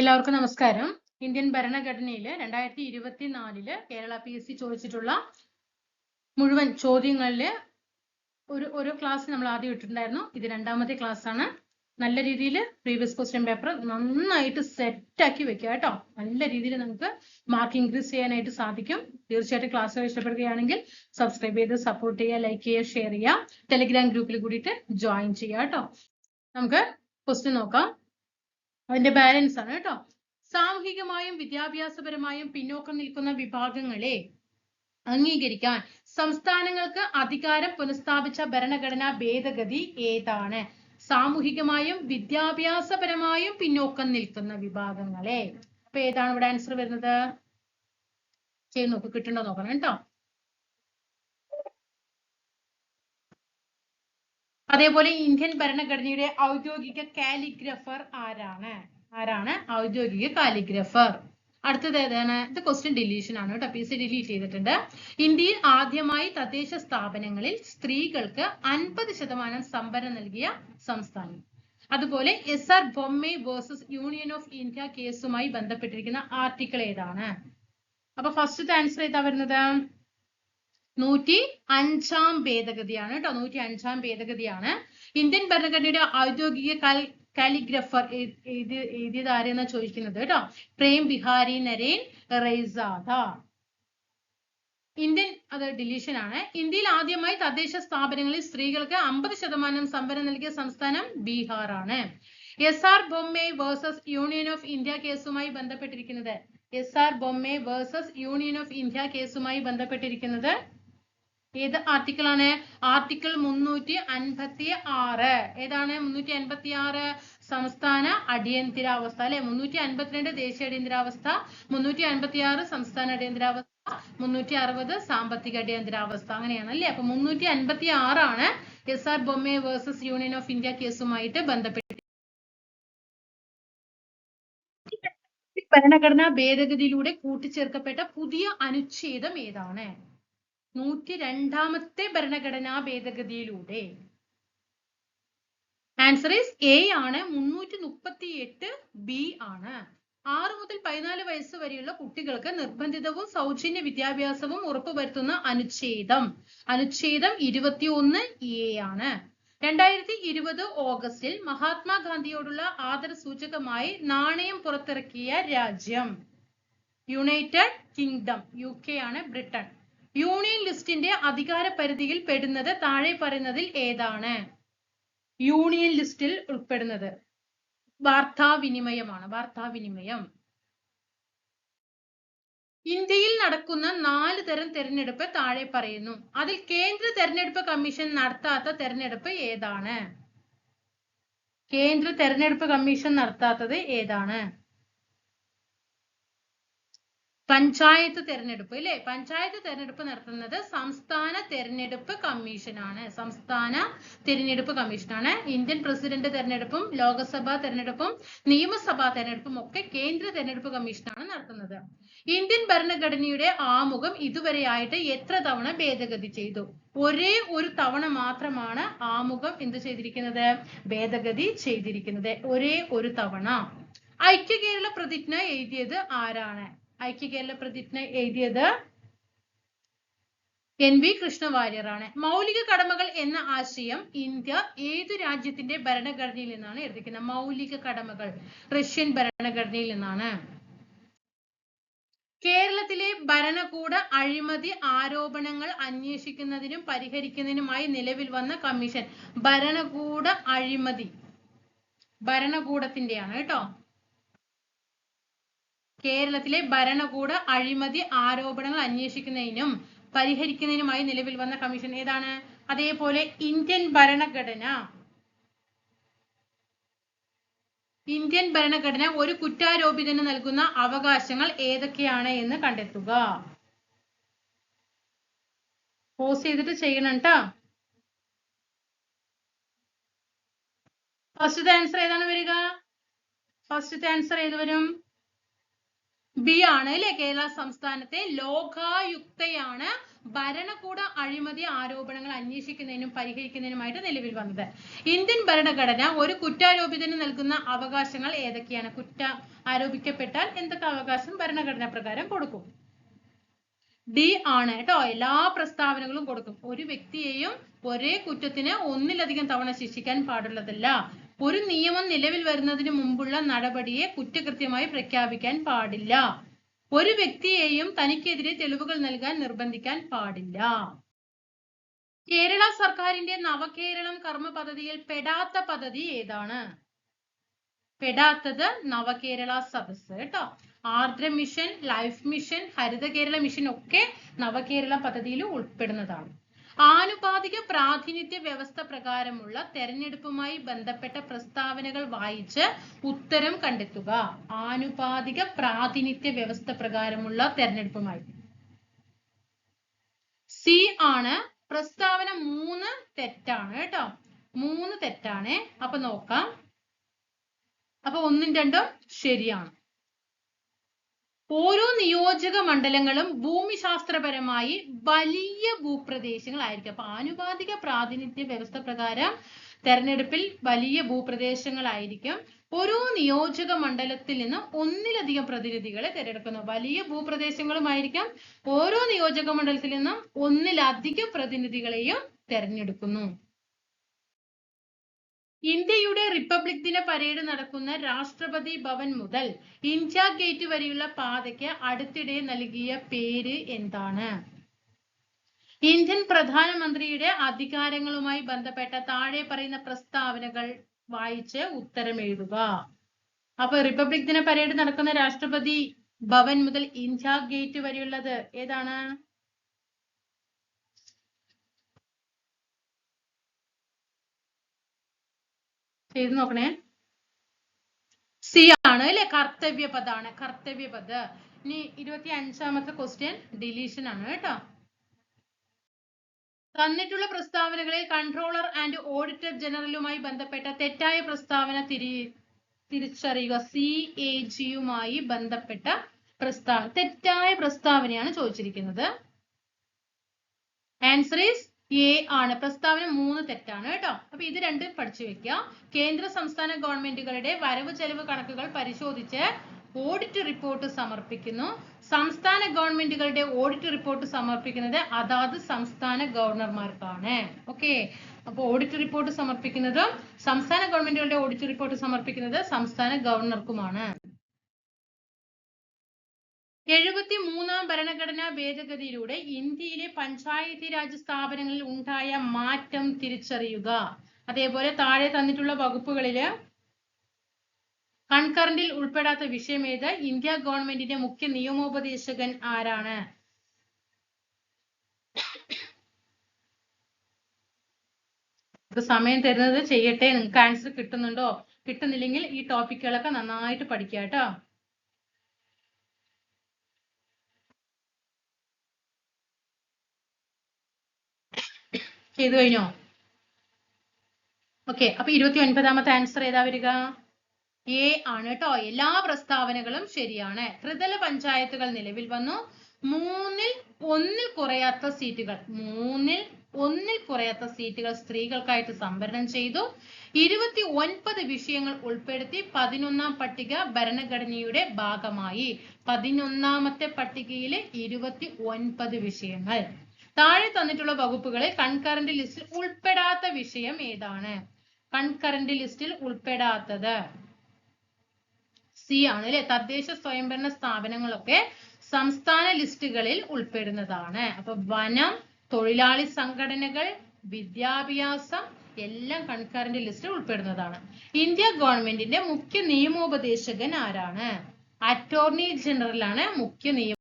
എല്ലാവർക്കും നമസ്കാരം. ഇന്ത്യൻ ഭരണഘടനയിൽ രണ്ടായിരത്തി ഇരുപത്തിനാലിൽ കേരള പി എസ് സി ചോദിച്ചിട്ടുള്ള മുഴുവൻ ചോദ്യങ്ങളിൽ ഒരു ഒരു ക്ലാസ് നമ്മൾ ആദ്യം ഇട്ടിട്ടുണ്ടായിരുന്നു. ഇത് രണ്ടാമത്തെ ക്ലാസ് ആണ്. നല്ല രീതിയിൽ പ്രീവിയസ് ക്വസ്റ്റ്യൻ പേപ്പർ നന്നായിട്ട് സെറ്റാക്കി വെക്കുക കേട്ടോ. നല്ല രീതിയിൽ നമുക്ക് മാർക്ക് ഇൻക്രീസ് ചെയ്യാനായിട്ട് സാധിക്കും. തീർച്ചയായിട്ടും ക്ലാസ് ഇഷ്ടപ്പെടുകയാണെങ്കിൽ സബ്സ്ക്രൈബ് ചെയ്ത് സപ്പോർട്ട് ചെയ്യുക ലൈക്ക് ചെയ്യുക ഷെയർ ചെയ്യുക. ടെലിഗ്രാം ഗ്രൂപ്പിൽ കൂടിയിട്ട് ജോയിൻ ചെയ്യുക കേട്ടോ. നമുക്ക് ക്വസ്റ്റ്യൻ നോക്കാം. അതിന്റെ ബാലൻസ് ആണ് കേട്ടോ. സാമൂഹികമായും വിദ്യാഭ്യാസപരമായും പിന്നോക്കം നിൽക്കുന്ന വിഭാഗങ്ങളെ അംഗീകരിക്കാൻ സംസ്ഥാനങ്ങൾക്ക് അധികാരം പുനഃസ്ഥാപിച്ച ഭരണഘടനാ ഭേദഗതി ഏതാണ്? സാമൂഹികമായും വിദ്യാഭ്യാസപരമായും പിന്നോക്കം നിൽക്കുന്ന വിഭാഗങ്ങളെ. അപ്പൊ ഏതാണ് ഇവിടെ ആൻസർ വരുന്നത്? ചെയ്ത് നോക്ക് കിട്ടുണ്ടോ നോക്കണം കേട്ടോ. അതേപോലെ ഇന്ത്യൻ ഭരണഘടനയുടെ ഔദ്യോഗിക കാലിഗ്രഫർ ആരാണ്? ആരാണ്? ഔദ്യോഗിക കാലിഗ്രഫർ. അടുത്തത് ഏതാണ്? ഇത് ക്വസ്റ്റ്യൻ ഡിലീഷൻ ആണ് കേട്ടോ. പി സി ഡിലീറ്റ് ചെയ്തിട്ടുണ്ട്. ഇന്ത്യയിൽ ആദ്യമായി തദ്ദേശ സ്ഥാപനങ്ങളിൽ സ്ത്രീകൾക്ക് അൻപത് ശതമാനം സംവരണം നൽകിയ സംസ്ഥാനം. അതുപോലെ S R Bommai versus union of India കേസുമായി ബന്ധപ്പെട്ടിരിക്കുന്ന ആർട്ടിക്കിൾ ഏതാണ്? അപ്പൊ ഫസ്റ്റത്തെ ആൻസർ ഏതാ വരുന്നത്? നൂറ്റി അഞ്ചാം ഭേദഗതിയാണ് കേട്ടോ. നൂറ്റി അഞ്ചാം ഭേദഗതിയാണ്. ഇന്ത്യൻ ഭരണഘടനയുടെ ഔദ്യോഗിക കൽ കാലിഗ്രഫർ എഴുതിയത് ആരെന്നാ ചോദിക്കുന്നത് കേട്ടോ? പ്രേം ബിഹാരി നരേൻ റൈസാദ. ഇന്ത്യൻ അത് ഡിലീഷൻ ആണ്. ഇന്ത്യയിൽ ആദ്യമായി തദ്ദേശ സ്ഥാപനങ്ങളിൽ സ്ത്രീകൾക്ക് അമ്പത് ശതമാനം സംവരണം നൽകിയ സംസ്ഥാനം ബീഹാർ ആണ്. S R Bommai versus union of India കേസുമായി ബന്ധപ്പെട്ടിരിക്കുന്നത്. S R Bommai versus union of India കേസുമായി ബന്ധപ്പെട്ടിരിക്കുന്നത് ഏത് ആർട്ടിക്കിൾ ആണ്? ആർട്ടിക്കിൾ മുന്നൂറ്റി അൻപത്തി ആറ് ഏതാണ്? മുന്നൂറ്റി അൻപത്തി ആറ് സംസ്ഥാന അടിയന്തരാവസ്ഥ അല്ലെ? മുന്നൂറ്റി അൻപത്തിരണ്ട് ദേശീയ അടിയന്തരാവസ്ഥ മുന്നൂറ്റി അൻപത്തി ആറ് സംസ്ഥാന അടിയന്തരാവസ്ഥ മുന്നൂറ്റി അറുപത് സാമ്പത്തിക അടിയന്തരാവസ്ഥ. അങ്ങനെയാണ് അല്ലേ? അപ്പൊ മുന്നൂറ്റി അൻപത്തി ആറാണ് S R Bommai versus union of India കേസുമായിട്ട് ബന്ധപ്പെട്ട് ഭരണഘടനാ ഭേദഗതിയിലൂടെ കൂട്ടിച്ചേർക്കപ്പെട്ട പുതിയ അനുച്ഛേദം ഏതാണ്? നൂറ്റി രണ്ടാമത്തെ ഭരണഘടനാ ഭേദഗതിയിലൂടെ. ആൻസർ ഈസ് എ ആണ്. മുന്നൂറ്റി മുപ്പത്തി എട്ട് ബി ആണ്. ആറ് മുതൽ പതിനാല് വയസ്സ് വരെയുള്ള കുട്ടികൾക്ക് നിർബന്ധിതവും സൗജന്യ വിദ്യാഭ്യാസവും ഉറപ്പുവരുത്തുന്ന അനുച്ഛേദം. അനുച്ഛേദം ഇരുപത്തിയൊന്ന് എ ആണ്. രണ്ടായിരത്തി ഇരുപത് ഓഗസ്റ്റിൽ മഹാത്മാഗാന്ധിയോടുള്ള ആദര സൂചകമായി നാണയം പുറത്തിറക്കിയ രാജ്യം. യുണൈറ്റഡ് കിങ്ഡം യു കെ ആണ് ബ്രിട്ടൻ യൂണിയൻ ലിസ്റ്റിന്റെ അധികാര പരിധിയിൽ പെടുന്നത് താഴെ പറയുന്നതിൽ ഏതാണ്? യൂണിയൻ ലിസ്റ്റിൽ ഉൾപ്പെടുന്നത് വാർത്താവിനിമയമാണ് വാർത്താവിനിമയം. ഇന്ത്യയിൽ നടക്കുന്ന നാല് തരം തെരഞ്ഞെടുപ്പ് താഴെ പറയുന്നു. അതിൽ കേന്ദ്ര തെരഞ്ഞെടുപ്പ് കമ്മീഷൻ നടത്താത്ത തെരഞ്ഞെടുപ്പ് ഏതാണ്? കേന്ദ്ര തെരഞ്ഞെടുപ്പ് കമ്മീഷൻ നടത്താത്തത് ഏതാണ്? പഞ്ചായത്ത് തെരഞ്ഞെടുപ്പ് അല്ലെ പഞ്ചായത്ത് തെരഞ്ഞെടുപ്പ് നടത്തുന്നത് സംസ്ഥാന തെരഞ്ഞെടുപ്പ് കമ്മീഷനാണ്. സംസ്ഥാന തെരഞ്ഞെടുപ്പ് കമ്മീഷനാണ്. ഇന്ത്യൻ പ്രസിഡന്റ് തെരഞ്ഞെടുപ്പും ലോകസഭാ തെരഞ്ഞെടുപ്പും നിയമസഭാ തെരഞ്ഞെടുപ്പും ഒക്കെ കേന്ദ്ര തെരഞ്ഞെടുപ്പ് കമ്മീഷനാണ് നടത്തുന്നത്. ഇന്ത്യൻ ഭരണഘടനയുടെ ആമുഖം ഇതുവരെയായിട്ട് എത്ര തവണ ഭേദഗതി ചെയ്തു? ഒരേ ഒരു തവണ മാത്രമാണ് ആമുഖം എന്ത് ചെയ്തിരിക്കുന്നത്? ഭേദഗതി ചെയ്തിരിക്കുന്നത്. ഒരേ ഒരു തവണ. ഐക്യ കേരള പ്രതിജ്ഞ എഴുതിയത് ആരാണ്? ഐക്യ കേരള പ്രതിജ്ഞ എഴുതിയത് എൻ വി കൃഷ്ണവാര്യറാണ്. മൗലിക കടമകൾ എന്ന ആശയം ഇന്ത്യ ഏതു രാജ്യത്തിന്റെ ഭരണഘടനയിൽ നിന്നാണ് എഴുതിക്കുന്നത് മൗലിക കടമകൾ റഷ്യൻ ഭരണഘടനയിൽ നിന്നാണ്. കേരളത്തിലെ ഭരണകൂട അഴിമതി ആരോപണങ്ങൾ അന്വേഷിക്കുന്നതിനും പരിഹരിക്കുന്നതിനുമായി നിലവിൽ വന്ന കമ്മീഷൻ ഭരണകൂട അഴിമതി ഭരണകൂടത്തിന്റെയാണ് കേട്ടോ. കേരളത്തിലെ ഭരണകൂട അഴിമതി ആരോപണങ്ങൾ അന്വേഷിക്കുന്നതിനും പരിഹരിക്കുന്നതിനുമായി നിലവിൽ വന്ന കമ്മീഷൻ ഏതാണ്? അതേപോലെ ഇന്ത്യൻ ഭരണഘടന. ഇന്ത്യൻ ഭരണഘടന ഒരു കുറ്റാരോപിതന് നൽകുന്ന അവകാശങ്ങൾ ഏതൊക്കെയാണ് എന്ന് കണ്ടെത്തുക. പോസ് ചെയ്തിട്ട് ചെയ്യണം കേട്ടോ ഫസ്റ്റത്തെ ആൻസർ ഏതാണ് വരിക? ഫസ്റ്റത്തെ ആൻസർ ഏത് വരും? ബി ആണ് അല്ലെ കേരള സംസ്ഥാനത്തെ ലോകായുക്തയാണ് ഭരണകൂട അഴിമതി ആരോപണങ്ങൾ അന്വേഷിക്കുന്നതിനും പരിഹരിക്കുന്നതിനുമായിട്ട് നിലവിൽ വന്നത്. ഇന്ത്യൻ ഭരണഘടന ഒരു കുറ്റാരോപിതന് നൽകുന്ന അവകാശങ്ങൾ ഏതൊക്കെയാണ്? കുറ്റ ആരോപിക്കപ്പെട്ടാൽ എന്തൊക്കെ അവകാശം ഭരണഘടന പ്രകാരം കൊടുക്കും? ഡി ആണ് കേട്ടോ. എല്ലാ പ്രസ്താവനകളും കൊടുക്കും. ഒരു വ്യക്തിയെയും ഒരേ കുറ്റത്തിന് ഒന്നിലധികം തവണ ശിക്ഷിക്കാൻ പാടുള്ളതല്ല. ഒരു നിയമം നിലവിൽ വരുന്നതിന് മുമ്പുള്ള നടപടിയെ കുറ്റകൃത്യമായി പ്രഖ്യാപിക്കാൻ പാടില്ല. ഒരു വ്യക്തിയെയും തനിക്കെതിരെ തെളിവുകൾ നൽകാൻ നിർബന്ധിക്കാൻ പാടില്ല. കേരള സർക്കാരിന്റെ നവകേരളം കർമ്മ പദ്ധതിയിൽ പെടാത്ത പദ്ധതി ഏതാണ്? പെടാത്തത് നവകേരള സദസ് കേട്ടോ. Ardra mission life mission Haritha Kerala mission ഒക്കെ നവകേരള പദ്ധതിയിൽ ഉൾപ്പെടുന്നതാണ്. ആനുപാതിക പ്രാതിനിധ്യ വ്യവസ്ഥ പ്രകാരമുള്ള തെരഞ്ഞെടുപ്പുമായി ബന്ധപ്പെട്ട പ്രസ്താവനകൾ വായിച്ച് ഉത്തരം കണ്ടെത്തുക. ആനുപാതിക പ്രാതിനിധ്യ വ്യവസ്ഥ പ്രകാരമുള്ള തെരഞ്ഞെടുപ്പുമായി. സി ആണ് പ്രസ്താവന മൂന്ന് തെറ്റാണ് കേട്ടോ. മൂന്ന് തെറ്റാണ്. അപ്പൊ നോക്കാം. അപ്പൊ ഒന്നും രണ്ടും ശരിയാണ്. ഓരോ നിയോജക മണ്ഡലങ്ങളും ഭൂമിശാസ്ത്രപരമായി വലിയ ഭൂപ്രദേശങ്ങളായിരിക്കും. അപ്പൊ ആനുപാതിക പ്രാതിനിധ്യ വ്യവസ്ഥ പ്രകാരം തെരഞ്ഞെടുപ്പിൽ വലിയ ഭൂപ്രദേശങ്ങളായിരിക്കും. ഓരോ നിയോജക മണ്ഡലത്തിൽ നിന്ന് ഒന്നിലധികം പ്രതിനിധികളെ തിരഞ്ഞെടുക്കുന്നു. വലിയ ഭൂപ്രദേശങ്ങളുമായിരിക്കാം ഓരോ നിയോജക മണ്ഡലത്തിൽ നിന്നും ഒന്നിലധികം പ്രതിനിധികളെയും തെരഞ്ഞെടുക്കുന്നു. ഇന്ത്യയുടെ റിപ്പബ്ലിക് ദിന പരേഡ് നടക്കുന്ന രാഷ്ട്രപതി ഭവൻ മുതൽ ഇന്ത്യ ഗേറ്റ് വരെയുള്ള പാതയ്ക്ക് അടുത്തിടെ നൽകിയ പേര് എന്താണ്? ഇന്ത്യൻ പ്രധാനമന്ത്രിയുടെ അധികാരങ്ങളുമായി ബന്ധപ്പെട്ട താഴെ പറയുന്ന പ്രസ്താവനകൾ വായിച്ച് ഉത്തരം എഴുതുക അപ്പൊ റിപ്പബ്ലിക് ദിന പരേഡ് നടക്കുന്ന രാഷ്ട്രപതി ഭവൻ മുതൽ ഇന്ത്യ ഗേറ്റ് വരെയുള്ളത് ഏതാണ്? ചെയ്ത് നോക്കണേ. സി ആണ് അല്ലെ? കർത്തവ്യപദാണ്. കർത്തവ്യപദ്. ഇനി ഇരുപത്തി അഞ്ചാമത്തെ ക്വസ്റ്റ്യൻ ഡിലീഷൻ ആണ് കേട്ടോ. തന്നിട്ടുള്ള പ്രസ്താവനകളിൽ കൺട്രോളർ ആൻഡ് ഓഡിറ്റർ ജനറലുമായി ബന്ധപ്പെട്ട തെറ്റായ പ്രസ്താവന തിരി തിരിച്ചറിയുക. സി എ ജിയുമായി ബന്ധപ്പെട്ട പ്രസ്താവന തെറ്റായ പ്രസ്താവനയാണ് ചോദിച്ചിരിക്കുന്നത്. ആൻസർ ഈസ് എ ആണ്. പ്രസ്താവന മൂന്ന് തെറ്റാണ് കേട്ടോ. അപ്പൊ ഇത് രണ്ടും പഠിച്ചു വെക്കുക കേന്ദ്ര സംസ്ഥാന ഗവൺമെന്റുകളുടെ വരവ് ചെലവ് കണക്കുകൾ പരിശോധിച്ച് ഓഡിറ്റ് റിപ്പോർട്ട് സമർപ്പിക്കുന്നു. സംസ്ഥാന ഗവൺമെന്റുകളുടെ ഓഡിറ്റ് റിപ്പോർട്ട് സമർപ്പിക്കുന്നത് അതാത് സംസ്ഥാന ഗവർണർമാർക്കാണ്. ഓക്കെ? അപ്പൊ ഓഡിറ്റ് റിപ്പോർട്ട് സമർപ്പിക്കുന്നതും സംസ്ഥാന ഗവൺമെന്റുകളുടെ ഓഡിറ്റ് റിപ്പോർട്ട് സമർപ്പിക്കുന്നത് സംസ്ഥാന ഗവർണർക്കുമാണ്. എഴുപത്തി മൂന്നാം ഭരണഘടനാ ഭേദഗതിയിലൂടെ ഇന്ത്യയിലെ പഞ്ചായത്തി രാജ് സ്ഥാപനങ്ങളിൽ ഉണ്ടായ മാറ്റം തിരിച്ചറിയുക. അതേപോലെ താഴെ തന്നിട്ടുള്ള വകുപ്പുകളിൽ കൺകറന്റിൽ ഉൾപ്പെടാത്ത വിഷയം ഏത്? ഇന്ത്യ ഗവൺമെന്റിന്റെ മുഖ്യ നിയമോപദേശകൻ ആരാണ്? സമയം തരുന്നത് ചെയ്യട്ടെ? നിങ്ങൾക്ക് ആൻസർ കിട്ടുന്നുണ്ടോ? കിട്ടുന്നില്ലെങ്കിൽ ഈ ടോപ്പിക്കുകളൊക്കെ നന്നായിട്ട് പഠിക്കാം കേട്ടോ ചെയ്തു കഴിഞ്ഞോ? ഓക്കെ അപ്പൊ ഇരുപത്തി ഒൻപതാമത്തെ ആൻസർ ഏതാ വരിക? എ ആണ് കേട്ടോ എല്ലാ പ്രസ്താവനകളും ശരിയാണ്. ത്രിതല പഞ്ചായത്തുകൾ നിലവിൽ വന്നു. മൂന്നിൽ ഒന്നിൽ കുറയാത്ത സീറ്റുകൾ. മൂന്നിൽ ഒന്നിൽ കുറയാത്ത സീറ്റുകൾ സ്ത്രീകൾക്കായിട്ട് സംവരണം ചെയ്തു. ഇരുപത്തി ഒൻപത് വിഷയങ്ങൾ ഉൾപ്പെടുത്തി പതിനൊന്നാം പട്ടിക ഭരണഘടനയുടെ ഭാഗമായി. പതിനൊന്നാമത്തെ പട്ടികയിലെ ഇരുപത്തി ഒൻപത് വിഷയങ്ങൾ. താഴെ തന്നിട്ടുള്ള വകുപ്പുകളിൽ കൺകറന്റ് ലിസ്റ്റിൽ ഉൾപ്പെടാത്ത വിഷയം ഏതാണ്? കൺകറന്റ് ലിസ്റ്റിൽ ഉൾപ്പെടാത്തത്. സി ആണ് അല്ലെ തദ്ദേശ സ്വയംഭരണ സ്ഥാപനങ്ങളൊക്കെ സംസ്ഥാന ലിസ്റ്റുകളിൽ ഉൾപ്പെടുന്നതാണ്. അപ്പൊ വനം തൊഴിലാളി സംഘടനകൾ വിദ്യാഭ്യാസം എല്ലാം കൺകറന്റ് ലിസ്റ്റിൽ ഉൾപ്പെടുന്നതാണ്. ഇന്ത്യ ഗവൺമെന്റിന്റെ മുഖ്യ നിയമോപദേശകൻ ആരാണ്? അറ്റോർണി ജനറൽ ആണ് മുഖ്യ നിയമോ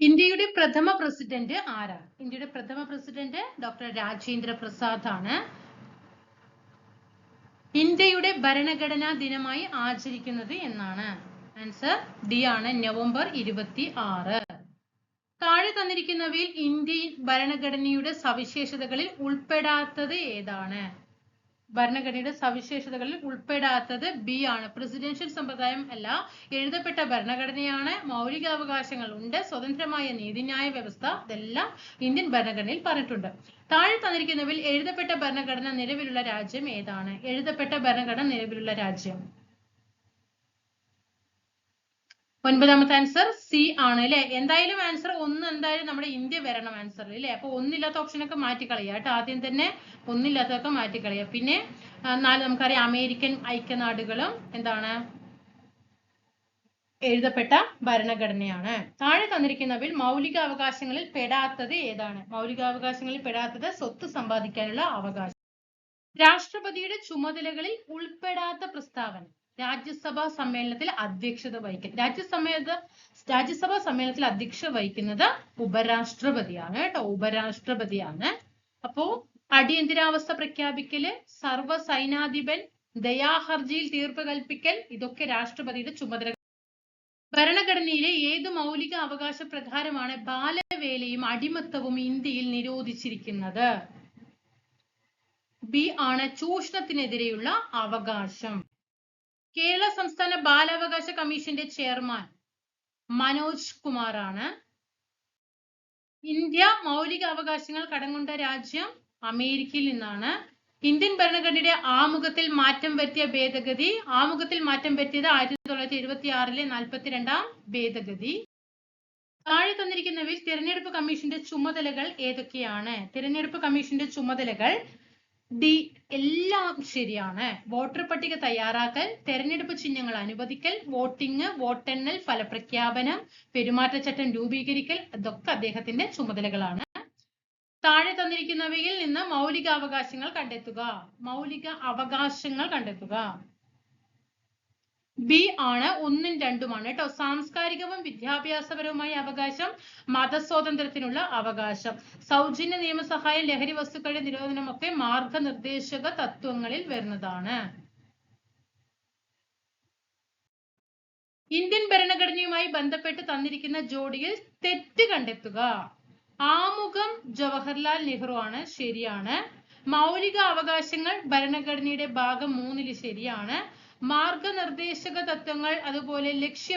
ഇന്ത്യയുടെ പ്രഥമ പ്രസിഡന്റ് ആരാണ് ഇന്ത്യയുടെ പ്രഥമ പ്രസിഡന്റ് ഡോക്ടർ രാജേന്ദ്ര പ്രസാദ് ആണ്. ഇന്ത്യയുടെ ഭരണഘടനാ ദിനമായി ആചരിക്കുന്നത് എന്നാണ്. ആൻസർ ഡി ആണ് നവംബർ ഇരുപത്തി ആറ് താഴെ തന്നിരിക്കുന്നവയിൽ ഇന്ത്യൻ ഭരണഘടനയുടെ സവിശേഷതകളിൽ ഉൾപ്പെടാത്തത് ഏതാണ്? ഭരണഘടനയുടെ സവിശേഷതകളിൽ ഉൾപ്പെടാത്തത് ബി ആണ്. പ്രസിഡൻഷ്യൽ സമ്പ്രദായം അല്ല. എഴുതപ്പെട്ട ഭരണഘടനയാണ്. മൗലികാവകാശങ്ങൾ ഉണ്ട്. സ്വതന്ത്രമായ നീതിന്യായ വ്യവസ്ഥ ഇതെല്ലാം ഇന്ത്യൻ ഭരണഘടനയിൽ പറഞ്ഞിട്ടുണ്ട്. താഴെ തന്നിരിക്കുന്നവയിൽ എഴുതപ്പെട്ട ഭരണഘടന നിലവിലുള്ള രാജ്യം ഏതാണ്? എഴുതപ്പെട്ട ഭരണഘടന നിലവിലുള്ള രാജ്യം. ഒൻപതാമത്തെ ആൻസർ സി ആണ് അല്ലെ എന്തായാലും ആൻസർ ഒന്ന് എന്തായാലും നമ്മുടെ ഇന്ത്യ വരണം ആൻസറിൽ അല്ലെ അപ്പൊ ഒന്നില്ലാത്ത ഓപ്ഷനൊക്കെ മാറ്റിക്കളയുക കേട്ടോ. ആദ്യം തന്നെ ഒന്നില്ലാത്തതൊക്കെ മാറ്റിക്കളയുക. പിന്നെ നാല് നമുക്കറിയാം അമേരിക്കൻ ഐക്യനാടുകളും എന്താണ്? എഴുതപ്പെട്ട ഭരണഘടനയാണ്. താഴെ തന്നിരിക്കുന്നവയിൽ മൗലിക അവകാശങ്ങളിൽ പെടാത്തത് ഏതാണ്? മൗലികാവകാശങ്ങളിൽ പെടാത്തത് സ്വത്ത് സമ്പാദിക്കാനുള്ള അവകാശം. രാഷ്ട്രപതിയുടെ ചുമതലകളിൽ ഉൾപ്പെടാത്ത പ്രസ്താവന. രാജ്യസഭാ സമ്മേളനത്തിൽ അധ്യക്ഷത വഹിക്കും രാജ്യസമ്മേളന രാജ്യസഭാ സമ്മേളനത്തിൽ അധ്യക്ഷത വഹിക്കുന്നത് ഉപരാഷ്ട്രപതിയാണ് കേട്ടോ. ഉപരാഷ്ട്രപതിയാണ്. അപ്പോ അടിയന്തരാവസ്ഥ പ്രഖ്യാപിക്കൽ സർവ സൈനാധിപൻ ദയാഹർജിയിൽ തീർപ്പ് കൽപ്പിക്കൽ ഇതൊക്കെ രാഷ്ട്രപതിയുടെ ചുമതല ഭരണഘടനയിലെ ഏത് മൗലിക അവകാശ പ്രകാരമാണ് ബാലവേലയും അടിമത്തവും ഇന്ത്യയിൽ നിരോധിച്ചിരിക്കുന്നത്? ബി ആണ് ചൂഷണത്തിനെതിരെയുള്ള അവകാശം. കേരള സംസ്ഥാന ബാലാവകാശ കമ്മീഷന്റെ ചെയർമാൻ മനോജ് കുമാറാണ്. ഇന്ത്യ മൗലിക അവകാശങ്ങൾ കടംകൊണ്ട രാജ്യം അമേരിക്കയിൽ നിന്നാണ്. ഇന്ത്യൻ ഭരണഘടനയുടെ ആമുഖത്തിൽ മാറ്റം വരുത്തിയ ഭേദഗതി ആമുഖത്തിൽ മാറ്റം വരുത്തിയത് ആയിരത്തി തൊള്ളായിരത്തി എഴുപത്തി ആറിലെ നാൽപ്പത്തിരണ്ടാം ഭേദഗതി. താഴെ തന്നിരിക്കുന്നവയിൽ തിരഞ്ഞെടുപ്പ് കമ്മീഷന്റെ ചുമതലകൾ ഏതൊക്കെയാണ്? തിരഞ്ഞെടുപ്പ് കമ്മീഷന്റെ ചുമതലകൾ ഡി എല്ലാം ശരിയാണ്. വോട്ടർ പട്ടിക തയ്യാറാക്കൽ തെരഞ്ഞെടുപ്പ് ചിഹ്നങ്ങൾ അനുവദിക്കൽ വോട്ടിംഗ് വോട്ടെണ്ണൽ ഫലപ്രഖ്യാപനം പെരുമാറ്റച്ചട്ടം രൂപീകരിക്കൽ ഇതൊക്കെ അദ്ദേഹത്തിന്റെ ചുമതലകളാണ്. താഴെ തന്നിരിക്കുന്നവയിൽ നിന്ന് മൗലിക അവകാശങ്ങൾ കണ്ടെത്തുക. മൗലിക അവകാശങ്ങൾ കണ്ടെത്തുക. ബി ആണ് ഒന്നും രണ്ടുമാണ് കേട്ടോ. സാംസ്കാരികവും വിദ്യാഭ്യാസപരവുമായ അവകാശം മതസ്വാതന്ത്ര്യത്തിനുള്ള അവകാശം. സൗജന്യ നിയമസഹായം ലഹരി വസ്തുക്കളുടെ നിരോധനമൊക്കെ മാർഗനിർദ്ദേശക തത്വങ്ങളിൽ വരുന്നതാണ്. ഇന്ത്യൻ ഭരണഘടനയുമായി ബന്ധപ്പെട്ട് തന്നിരിക്കുന്ന ജോഡിയിൽ തെറ്റ് കണ്ടെത്തുക. ആമുഖം ജവഹർലാൽ നെഹ്റു ആണ്. ശരിയാണ്. മൗലിക അവകാശങ്ങൾ ഭരണഘടനയുടെ ഭാഗം മൂന്നിൽ ശരിയാണ്. മാർഗനിർദ്ദേശക തത്വങ്ങൾ അതുപോലെ ലക്ഷ്യ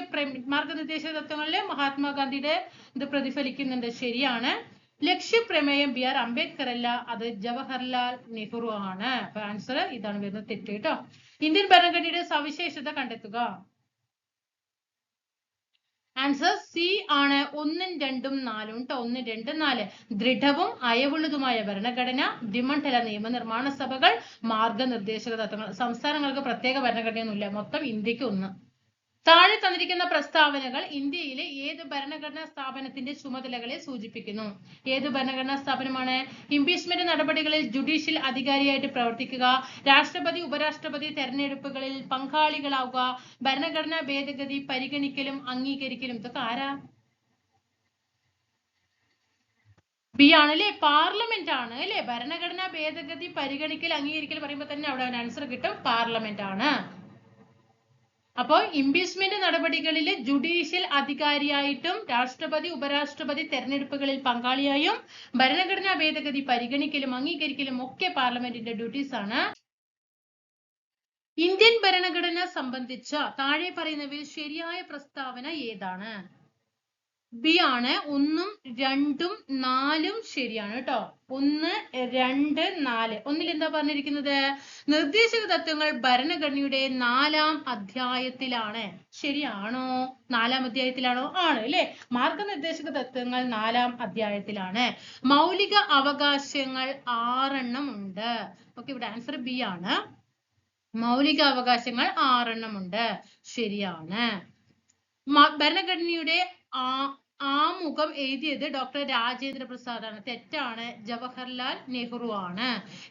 മാർഗനിർദ്ദേശക തത്വങ്ങളിൽ മഹാത്മാഗാന്ധിയുടെ ഇത് പ്രതിഫലിക്കുന്നുണ്ട് ശരിയാണ്. ലക്ഷ്യപ്രമേയം ബി ആർ അംബേദ്കർ അല്ല അത് ജവഹർലാൽ നെഹ്റു ആണ്. അപ്പൊ ആൻസർ ഇതാണ് വരുന്നത് തെറ്റ് കേട്ടോ. ഇന്ത്യൻ ഭരണഘടനയുടെ സവിശേഷത കണ്ടെത്തുക. ആൻസർ സി ആണ്. ഒന്നും രണ്ടും നാലും കേട്ടോ ഒന്ന് രണ്ട് നാല്. ദൃഢവും അയവുള്ളതുമായ ഭരണഘടന ദ്വിമണ്ഡല നിയമനിർമ്മാണ സഭകൾ മാർഗനിർദ്ദേശക തത്വങ്ങൾ. സംസ്ഥാനങ്ങൾക്ക് പ്രത്യേക ഭരണഘടനയൊന്നുമില്ല. മൊത്തം ഇന്ത്യയ്ക്ക് ഒന്ന്. താഴെ തന്നിരിക്കുന്ന പ്രസ്താവനകൾ ഇന്ത്യയിലെ ഏത് ഭരണഘടനാ സ്ഥാപനത്തിന്റെ ചുമതലകളെ സൂചിപ്പിക്കുന്നു. ഏത് ഭരണഘടനാ സ്ഥാപനമാണ്? ഇംപീച്ച്മെന്റ് നടപടികളിൽ ജുഡീഷ്യൽ അധികാരിയായിട്ട് പ്രവർത്തിക്കുക രാഷ്ട്രപതി ഉപരാഷ്ട്രപതി തെരഞ്ഞെടുപ്പുകളിൽ പങ്കാളികളാവുക ഭരണഘടനാ ഭേദഗതി പരിഗണിക്കലും അംഗീകരിക്കലും ഇതൊക്കെ ആരാ? ബി ആണ് ആണല്ലേ? പാർലമെന്റ് ആണ് അല്ലേ? ഭരണഘടനാ ഭേദഗതി പരിഗണിക്കൽ അംഗീകരിക്കൽ പറയുമ്പോൾ തന്നെ അവിടെ ആൻസർ കിട്ടും. പാർലമെന്റ് ആണ്. അപ്പോ ഇംപീച്ച്മെന്റ് നടപടികളിൽ ജുഡീഷ്യൽ അധികാരിയായിട്ടും രാഷ്ട്രപതി ഉപരാഷ്ട്രപതി തെരഞ്ഞെടുപ്പുകളിൽ പങ്കാളിയായും ഭരണഘടനാ ഭേദഗതി പരിഗണിക്കലും അംഗീകരിക്കലും ഒക്കെ പാർലമെന്റിന്റെ ഡ്യൂട്ടീസ് ആണ്. ഇന്ത്യൻ ഭരണഘടന സംബന്ധിച്ച താഴെ പറയുന്നവയിൽ ശരിയായ പ്രസ്താവന ഏതാണ്? ബി ആണ്. ഒന്നും രണ്ടും നാലും ശരിയാണ് കേട്ടോ. ഒന്ന് രണ്ട് നാല്. ഒന്നിൽ എന്താ പറഞ്ഞിരിക്കുന്നത്? നിർദ്ദേശക തത്വങ്ങൾ ഭരണഘടനയുടെ നാലാം അധ്യായത്തിലാണ്. ശരിയാണോ? നാലാം അധ്യായത്തിലാണോ? ആണ് അല്ലെ? മാർഗനിർദ്ദേശക തത്വങ്ങൾ നാലാം അധ്യായത്തിലാണ്. മൗലിക അവകാശങ്ങൾ ആറെണ്ണം ഉണ്ട്. ഓക്കെ ഇവിടെ ആൻസർ ബി ആണ്. മൗലിക അവകാശങ്ങൾ ആറെണ്ണം ഉണ്ട്. ശരിയാണ്. ഭരണഘടനയുടെ ആ ആമുഖം എഴുതിയത് ഡോക്ടർ രാജേന്ദ്ര പ്രസാദ് ആണ്. തെറ്റാണ്. ജവഹർലാൽ നെഹ്റു ആണ്.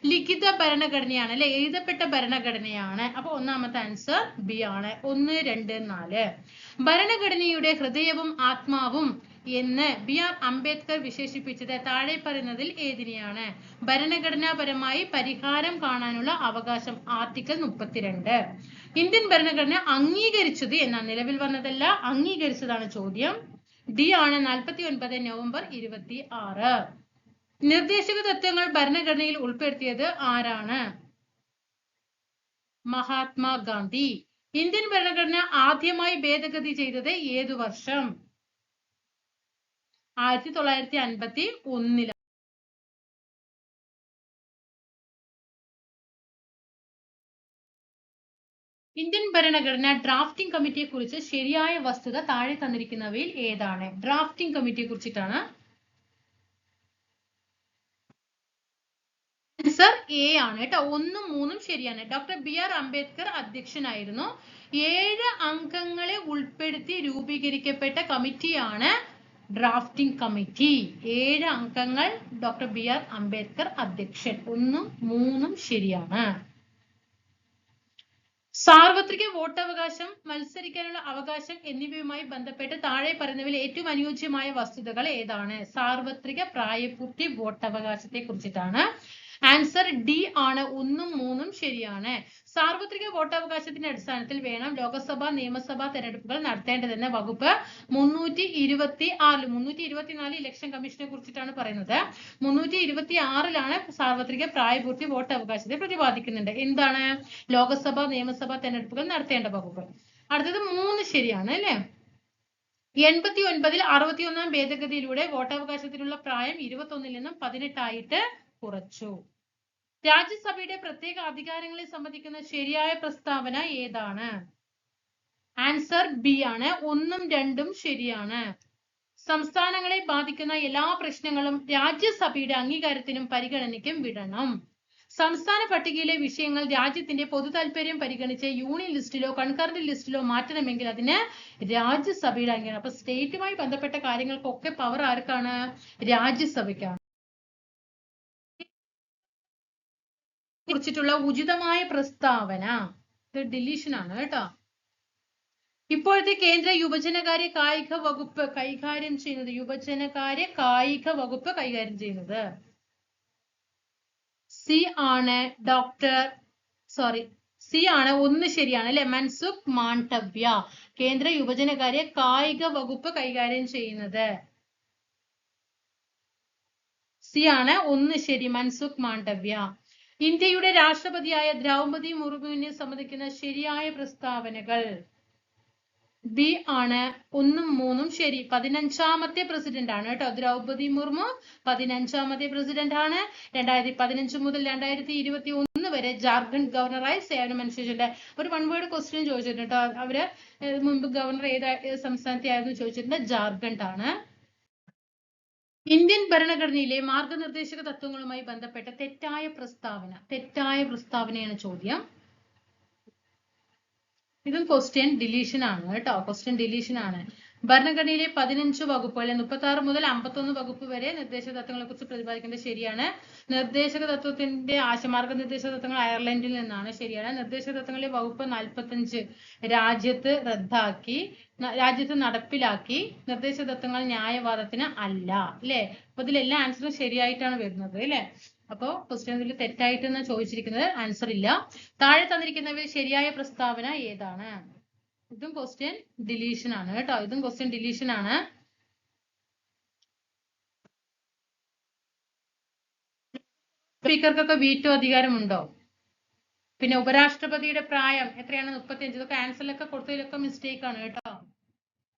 ലിഖിത ഭരണഘടനയാണ് അല്ലെ? എഴുതപ്പെട്ട ഭരണഘടനയാണ്. അപ്പൊ ഒന്നാമത്തെ ആൻസർ ബി ആണ്. ഒന്ന് രണ്ട് നാല്. ഭരണഘടനയുടെ ഹൃദയവും ആത്മാവും എന്ന് ബി ആർ അംബേദ്കർ വിശേഷിപ്പിച്ചത് താഴെ പറയുന്നതിൽ ഏതിനെയാണ്? ഭരണഘടനാപരമായി പരിഹാരം കാണാനുള്ള അവകാശം ആർട്ടിക്കിൾ മുപ്പത്തിരണ്ട്. ഇന്ത്യൻ ഭരണഘടന അംഗീകരിച്ചത് എന്നാണ്. നിലവിൽ വന്നതല്ല അംഗീകരിച്ചതാണ് ചോദ്യം. ഡി ആണ് നാൽപ്പത്തി ഒൻപത് നവംബർ ഇരുപത്തി ആറ് നിർദ്ദേശക തത്വങ്ങൾ ഭരണഘടനയിൽ ഉൾപ്പെടുത്തിയത് ആരാണ്? മഹാത്മാഗാന്ധി. ഇന്ത്യൻ ഭരണഘടന ആദ്യമായി ഭേദഗതി ചെയ്തത് ഏതു വർഷം? ആയിരത്തി തൊള്ളായിരത്തി അൻപത്തി ഒന്നിലാണ് ഇന്ത്യൻ ഭരണഘടന ഡ്രാഫ്റ്റിംഗ് കമ്മിറ്റിയെ കുറിച്ച് ശരിയായ വസ്തുത താഴെ തന്നിരിക്കുന്നവയിൽ ഏതാണ്? ഡ്രാഫ്റ്റിംഗ് കമ്മിറ്റിയെ കുറിച്ചിട്ടാണ്. ആൻസർ എ ആണ് കേട്ടോ. ഒന്നും മൂന്നും ശരിയാണ്. ഡോക്ടർ ബി ആർ അംബേദ്കർ അധ്യക്ഷനായിരുന്നു. ഏഴ് അംഗങ്ങളെ ഉൾപ്പെടുത്തി രൂപീകരിക്കപ്പെട്ട കമ്മിറ്റിയാണ് ഡ്രാഫ്റ്റിംഗ് കമ്മിറ്റി. ഏഴ് അംഗങ്ങൾ ഡോക്ടർ ബി ആർ അംബേദ്കർ അധ്യക്ഷൻ. ഒന്നും മൂന്നും ശരിയാണ്. സാർവത്രിക വോട്ടവകാശം മത്സരിക്കാനുള്ള അവകാശം എന്നിവയുമായി ബന്ധപ്പെട്ട് താഴെ പറയുന്നവയിൽ ഏറ്റവും അനുയോജ്യമായ വസ്തുതകൾ ഏതാണ്? സാർവത്രിക പ്രായപൂർത്തി വോട്ടവകാശത്തെ കുറിച്ചിട്ടാണ് ആൻസർ ഡി ആണ്. ഒന്നും മൂന്നും ശരിയാണ്. സാർവത്രിക വോട്ടവകാശത്തിന്റെ അടിസ്ഥാനത്തിൽ വേണം ലോകസഭ നിയമസഭാ തെരഞ്ഞെടുപ്പുകൾ നടത്തേണ്ടതെന്ന വകുപ്പ് മുന്നൂറ്റി ഇരുപത്തി ആറിൽ മുന്നൂറ്റി ഇരുപത്തിനാല് ഇലക്ഷൻ കമ്മീഷനെ കുറിച്ചിട്ടാണ് പറയുന്നത്. മുന്നൂറ്റി ഇരുപത്തി ആറിലാണ് സാർവത്രിക പ്രായപൂർത്തി വോട്ടവകാശത്തെ പ്രതിപാദിക്കുന്നുണ്ട്. എന്താണ്? ലോകസഭ നിയമസഭാ തെരഞ്ഞെടുപ്പുകൾ നടത്തേണ്ട വകുപ്പ്. അടുത്തത് മൂന്ന് ശരിയാണ് അല്ലേ? എൺപത്തി ഒൻപതിൽ അറുപത്തിയൊന്നാം ഭേദഗതിയിലൂടെ വോട്ടവകാശത്തിനുള്ള പ്രായം ഇരുപത്തൊന്നിൽ നിന്നും പതിനെട്ടായിട്ട് കുറച്ചു. രാജ്യസഭയുടെ പ്രത്യേക അധികാരങ്ങളെ സംബന്ധിക്കുന്ന ശരിയായ പ്രസ്താവന ഏതാണ്? ആൻസർ ബി ആണ്. ഒന്നും രണ്ടും ശരിയാണ്. സംസ്ഥാനങ്ങളെ ബാധിക്കുന്ന എല്ലാ പ്രശ്നങ്ങളും രാജ്യസഭയുടെ അംഗീകാരത്തിനും പരിഗണനയ്ക്കും വിടണം. സംസ്ഥാന പട്ടികയിലെ വിഷയങ്ങൾ രാജ്യത്തിന്റെ പൊതു താല്പര്യം പരിഗണിച്ച് യൂണിയൻ ലിസ്റ്റിലോ കൺകറന്റ് ലിസ്റ്റിലോ മാറ്റണമെങ്കിൽ അതിന് രാജ്യസഭയുടെ അംഗീകാരം. അപ്പൊ സ്റ്റേറ്റുമായി ബന്ധപ്പെട്ട കാര്യങ്ങൾക്കൊക്കെ പവർ ആർക്കാണ്? രാജ്യസഭയ്ക്കാണ്. കുറിച്ചിട്ടുള്ള ഉചിതമായ പ്രസ്താവന. ഇത് ഡിലീഷൻ ആണ് കേട്ടോ. ഇപ്പോഴത്തെ കേന്ദ്ര യുവജനകാര്യ കായിക വകുപ്പ് കൈകാര്യം ചെയ്യുന്നത് യുവജനകാര്യ കായിക വകുപ്പ് കൈകാര്യം ചെയ്യുന്നത്. സി ആണ് ഡോക്ടർ സോറി സി ആണ് ഒന്ന് ശരിയാണ് അല്ലെ? മൻസുഖ് മാണ്ഡവ്യ കേന്ദ്ര യുവജനകാര്യ കായിക വകുപ്പ് കൈകാര്യം ചെയ്യുന്നത്. സി ആണ് ഒന്ന് ശരി മൻസുഖ് മാണ്ഡവ്യ. ഇന്ത്യയുടെ രാഷ്ട്രപതിയായ ദ്രൗപദി മുർമുവിനെ സംബന്ധിക്കുന്ന ശരിയായ പ്രസ്താവനകൾ. ബി ആണ്. ഒന്നും മൂന്നും ശരി. പതിനഞ്ചാമത്തെ പ്രസിഡന്റ് ആണ് കേട്ടോ ദ്രൗപദി മുർമു. പതിനഞ്ചാമത്തെ പ്രസിഡന്റ് ആണ്. രണ്ടായിരത്തി പതിനഞ്ച് മുതൽ രണ്ടായിരത്തി ഇരുപത്തി ഒന്ന് വരെ ജാർഖണ്ഡ് ഗവർണറായി സേവനമനുഷ്ഠിച്ചിട്ടുണ്ട്. ഒരു വൺ വേർഡ് ക്വസ്റ്റ്യൻ ചോദിച്ചിട്ടുണ്ട് കേട്ടോ. അവർ മുൻപ് ഗവർണർ ഏത് സംസ്ഥാനത്തെ ആയിരുന്നു ചോദിച്ചിട്ടുണ്ട്. ജാർഖണ്ഡ് ആണ് ഇന്ത്യൻ ഭരണഘടനയിലെ മാർഗനിർദ്ദേശക തത്വങ്ങളുമായി ബന്ധപ്പെട്ട തെറ്റായ പ്രസ്താവന തെറ്റായ പ്രസ്താവനയാണ് ചോദ്യം. ഇതും ക്വസ്റ്റ്യൻ ഡിലീഷൻ ആണ് കേട്ടോ. ക്വസ്റ്റ്യൻ ഡിലീഷൻ ആണ്. ഭരണഘടനയിലെ പതിനഞ്ച് വകുപ്പുകളിലെ മുപ്പത്തി ആറ് മുതൽ അമ്പത്തൊന്ന് വകുപ്പ് വരെ നിർദ്ദേശക തത്വങ്ങളെ കുറിച്ച് പ്രതിപാദിക്കേണ്ടത് ശരിയാണ്. നിർദ്ദേശക തത്വത്തിന്റെ ആശമാർഗ നിർദ്ദേശ തത്വങ്ങൾ അയർലൻഡിൽ നിന്നാണ് ശരിയാണ്. നിർദ്ദേശക തത്വങ്ങളിലെ വകുപ്പ് നാൽപ്പത്തഞ്ച് രാജ്യത്ത് റദ്ദാക്കി രാജ്യത്ത് നടപ്പിലാക്കി നിർദ്ദേശ തത്വങ്ങൾ ന്യായവാദത്തിന് അല്ല അല്ലേ? അപ്പൊ ഇതിലെല്ലാം ആൻസറും ശരിയായിട്ടാണ് വരുന്നത് അല്ലെ? അപ്പോ ഇതിൽ തെറ്റായിട്ടെന്ന് ചോദിച്ചിരിക്കുന്നത്? ആൻസർ ഇല്ല. താഴെ തന്നിരിക്കുന്നവയിൽ ശരിയായ പ്രസ്താവന ഏതാണ്? ഇതും ക്വസ്റ്റ്യൻ ഡിലീഷൻ ആണ് കേട്ടോ. ഇതും ക്വസ്റ്റ്യൻ ഡിലീഷൻ ആണ്. സ്പീക്കർക്കൊക്കെ വീറ്റോ അധികാരമുണ്ടോ? പിന്നെ ഉപരാഷ്ട്രപതിയുടെ പ്രായം എത്രയാണ്? മുപ്പത്തിയഞ്ച്. ഇതൊക്കെ ആൻസറിലൊക്കെ കൊടുത്തതിലൊക്കെ മിസ്റ്റേക്ക് ആണ് കേട്ടോ.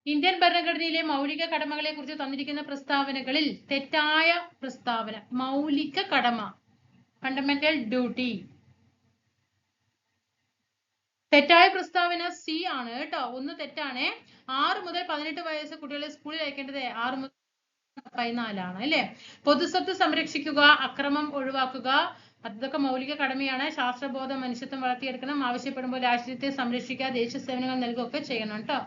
ഇന്ത്യൻ ഭരണഘടനയിലെ മൗലിക കടമകളെ കുറിച്ച് തന്നിരിക്കുന്ന പ്രസ്താവനകളിൽ തെറ്റായ പ്രസ്താവന മൗലിക കടമ ഫണ്ടമെന്റൽ ഡ്യൂട്ടി തെറ്റായ പ്രസ്താവന സി ആണ് കേട്ടോ. ഒന്ന് തെറ്റാണ്. ആറ് മുതൽ പതിനെട്ട് വയസ്സ് കുട്ടികളെ സ്കൂളിൽ അയക്കേണ്ടത് ആറ് മുതൽ പതിനാലാണ് അല്ലെ? പൊതുസ്വത്ത് സംരക്ഷിക്കുക അക്രമം ഒഴിവാക്കുക അതൊക്കെ മൗലിക കടമയാണ്. ശാസ്ത്രബോധം മനുഷ്യത്വം വളർത്തിയെടുക്കണം ആവശ്യപ്പെടുമ്പോൾ രാഷ്ട്രീയത്തെ സംരക്ഷിക്കുക ദേശീയ സേവനങ്ങൾ നൽകുകയൊക്കെ ചെയ്യണം കേട്ടോ.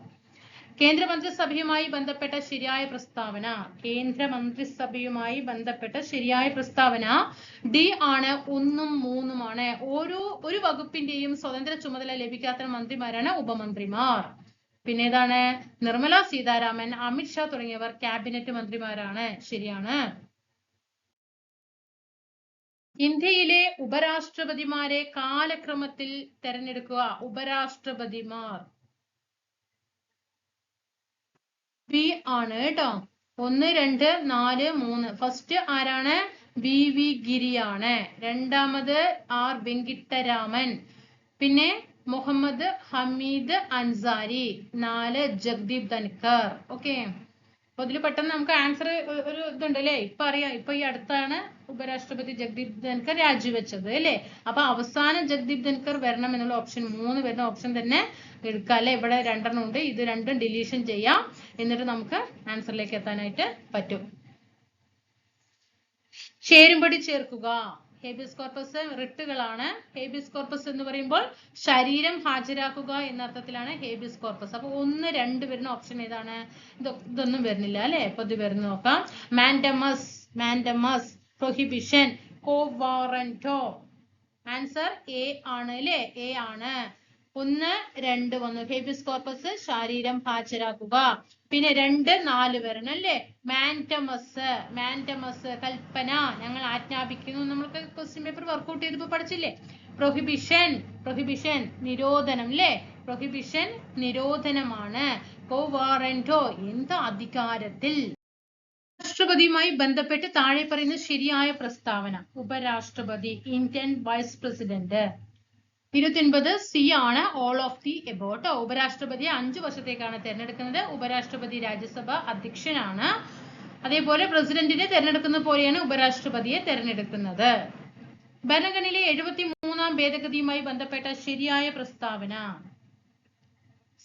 കേന്ദ്രമന്ത്രിസഭയുമായി ബന്ധപ്പെട്ട ശരിയായ പ്രസ്താവന. കേന്ദ്രമന്ത്രിസഭയുമായി ബന്ധപ്പെട്ട ശരിയായ പ്രസ്താവന ഡി ആണ് ഒന്നും മൂന്നുമാണ്. ഓരോ ഒരു വകുപ്പിന്റെയും സ്വതന്ത്ര ചുമതല ലഭിക്കാത്ത മന്ത്രിമാരാണ് ഉപമന്ത്രിമാർ. പിന്നെ ഏതാണ് നിർമ്മല സീതാരാമൻ അമിത്ഷാ തുടങ്ങിയവർ ക്യാബിനറ്റ് മന്ത്രിമാരാണ്. ശരിയാണ്. ഇന്ത്യയിലെ ഉപരാഷ്ട്രപതിമാരെ കാലക്രമത്തിൽ തെരഞ്ഞെടുക്കുക. ഉപരാഷ്ട്രപതിമാർ. പി ആണ് കേട്ടോ. ഒന്ന് രണ്ട് നാല് മൂന്ന്. ഫസ്റ്റ് ആരാണ്? വി വി ഗിരിയാണ്. രണ്ടാമത് ആർ വെങ്കിട്ടരാമൻ. പിന്നെ മുഹമ്മദ് ഹമീദ് അൻസാരി. നാല് ജഗ്ദീപ് ധൻകർ ഓക്കെ അപ്പൊ ഇതിൽ പെട്ടെന്ന് നമുക്ക് ആൻസർ ഒരു ഇതുണ്ട് അല്ലേ ഇപ്പൊ അറിയാം. ഇപ്പൊ ഈ അടുത്താണ് ഉപരാഷ്ട്രപതി ജഗ്ദീപ് ധൻകർ രാജിവെച്ചത് അല്ലേ? അപ്പൊ അവസാനം ജഗ്ദീപ് ധൻകർ വരണം എന്നുള്ള ഓപ്ഷൻ മൂന്ന് വരുന്ന ഓപ്ഷൻ തന്നെ എടുക്കാം അല്ലെ? ഇവിടെ രണ്ടെണ്ണം ഉണ്ട്. ഇത് രണ്ടും ഡിലീഷൻ ചെയ്യാം. എന്നിട്ട് നമുക്ക് ആൻസറിലേക്ക് എത്താനായിട്ട് പറ്റും. ചേരുംപടി ചേർക്കുക. ഹേബിയസ് കോർപ്പസ് റിട്ടുകളാണ്. ഹേബിയസ് കോർപ്പസ് എന്ന് പറയുമ്പോൾ ശരീരം ഹാജരാക്കുക എന്ന അർത്ഥത്തിലാണ് ഹേബിയസ് കോർപ്പസ് അപ്പൊ ഒന്ന് രണ്ട് വരുന്ന ഓപ്ഷൻ ഏതാണ്? ഇതൊ- ഇതൊന്നും വരുന്നില്ല അല്ലെ? അപ്പൊ ഇത് വരുന്ന നോക്കാം. Mandamus mandamus prohibition quo warranto answer A ആണ് അല്ലേ എ ആണ്. ഒന്ന് രണ്ട് വന്നു. ഹേബിയസ് കോർപ്പസ് ശരീരം ഹാജരാക്കുക. പിന്നെ രണ്ട് നാല് വരണം അല്ലേ? മാന്റമസ് മാന്റമസ് കൽപ്പന. ഞങ്ങൾ ആജ്ഞാപിക്കുന്നു. നമ്മൾക്ക് ക്വസ്റ്റ്യൻ പേപ്പർ വർക്ക്ഔട്ട് ചെയ്തപ്പോ പഠിച്ചില്ലേ? പ്രൊഹിബിഷൻ പ്രൊഹിബിഷൻ നിരോധനം അല്ലേ പ്രൊഹിബിഷൻ നിരോധനമാണ്. കോവാറന്റോ എന്ത് അധികാരത്തിൽ? രാഷ്ട്രപതിയുമായി ബന്ധപ്പെട്ട് താഴെ പറയുന്ന ശരിയായ പ്രസ്താവന. ഉപരാഷ്ട്രപതി ഇന്ത്യൻ വൈസ് പ്രസിഡന്റ്. ഇരുപത്തിയൊൻപത് സി ആണ് ഓൾ ഓഫ് ദി എബോട്ട് ഉപരാഷ്ട്രപതിയെ അഞ്ചു വർഷത്തേക്കാണ് തിരഞ്ഞെടുക്കുന്നത്. ഉപരാഷ്ട്രപതി രാജ്യസഭ അധ്യക്ഷനാണ്. അതേപോലെ പ്രസിഡന്റിനെ തെരഞ്ഞെടുക്കുന്ന പോലെയാണ് ഉപരാഷ്ട്രപതിയെ തെരഞ്ഞെടുക്കുന്നത്. ഭരണഘടനയിലെ എഴുപത്തി മൂന്നാം ഭേദഗതിയുമായി ബന്ധപ്പെട്ട ശരിയായ പ്രസ്താവന.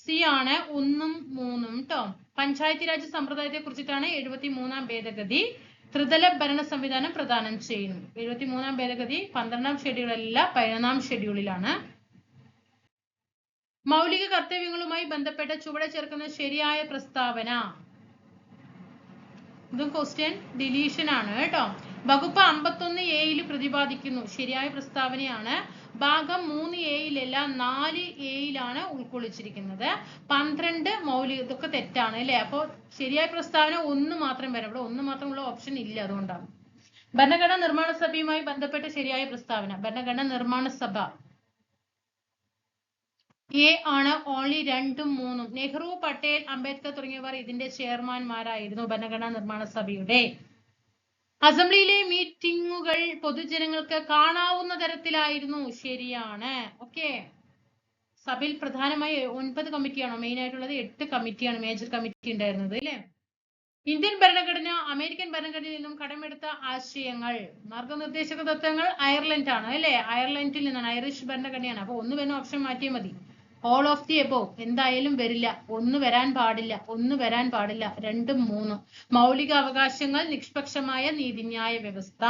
സി ആണ് ഒന്നും മൂന്നും ട്ടോ. പഞ്ചായത്തി രാജ് സമ്പ്രദായത്തെ കുറിച്ചിട്ടാണ് എഴുപത്തി മൂന്നാം ഭേദഗതി. ത്രിതല ഭരണ സംവിധാനം പ്രദാനം ചെയ്യുന്നു. എഴുപത്തി മൂന്നാം ഭേദഗതി പന്ത്രണ്ടാം ഷെഡ്യൂളല്ല പതിനൊന്നാം ഷെഡ്യൂളിലാണ്. മൗലിക കർത്തവ്യങ്ങളുമായി ബന്ധപ്പെട്ട ചുവടെ ചേർക്കുന്ന ശരിയായ പ്രസ്താവന. ഇതും ക്വസ്റ്റ്യൻ ഡിലീഷൻ ആണ് കേട്ടോ വകുപ്പ് അമ്പത്തൊന്ന് എയിൽ പ്രതിപാദിക്കുന്നു. ശരിയായ പ്രസ്താവനയാണ് ഭാഗം മൂന്ന് എയിലല്ല നാല് എയിലാണ് ഉൾക്കൊള്ളിച്ചിരിക്കുന്നത്. പന്ത്രണ്ട് മൗലിക ഇതൊക്കെ തെറ്റാണ് അല്ലേ? അപ്പൊ ശരിയായ പ്രസ്താവന ഒന്ന് മാത്രം വരാം. ഇവിടെ ഒന്ന് മാത്രമുള്ള ഓപ്ഷൻ ഇല്ല അതുകൊണ്ടാണ്. ഭരണഘടന നിർമ്മാണ സഭയുമായി ബന്ധപ്പെട്ട ശരിയായ പ്രസ്താവന. ഭരണഘടന നിർമ്മാണ സഭ. എ ആണ് ഓൺലി രണ്ടും മൂന്നും. നെഹ്റു പട്ടേൽ അംബേദ്കർ തുടങ്ങിയവർ ഇതിന്റെ ചെയർമാൻമാരായിരുന്നു ഭരണഘടനാ നിർമ്മാണ സഭയുടെ. അസംബ്ലിയിലെ മീറ്റിംഗുകൾ പൊതുജനങ്ങൾക്ക് കാണാവുന്ന തരത്തിലായിരുന്നു. ശരിയാണ്. ഓക്കെ. സഭയിൽ പ്രധാനമായി ഒൻപത് കമ്മിറ്റിയാണോ. മെയിൻ ആയിട്ടുള്ളത് എട്ട് കമ്മിറ്റിയാണ് മേജർ കമ്മിറ്റി ഉണ്ടായിരുന്നത് അല്ലേ? ഇന്ത്യൻ ഭരണഘടന അമേരിക്കൻ ഭരണഘടനയിൽ നിന്നും കടമെടുത്ത ആശയങ്ങൾ. മാർഗനിർദ്ദേശക തത്വങ്ങൾ അയർലൻഡ് ആണ് അല്ലേ? അയർലൻഡിൽ നിന്നാണ് ഐറിഷ് ഭരണഘടനയാണ്. അപ്പൊ ഒന്ന് വേണോ ഓപ്ഷൻ മാറ്റിയാൽ മതി. ഓൾ ഓഫ് ദി എബോ എന്തായാലും വരില്ല. ഒന്ന് വരാൻ പാടില്ല. ഒന്ന് വരാൻ പാടില്ല. രണ്ടും മൂന്നും. മൗലിക അവകാശങ്ങൾ നിഷ്പക്ഷമായ നീതിന്യായ വ്യവസ്ഥ.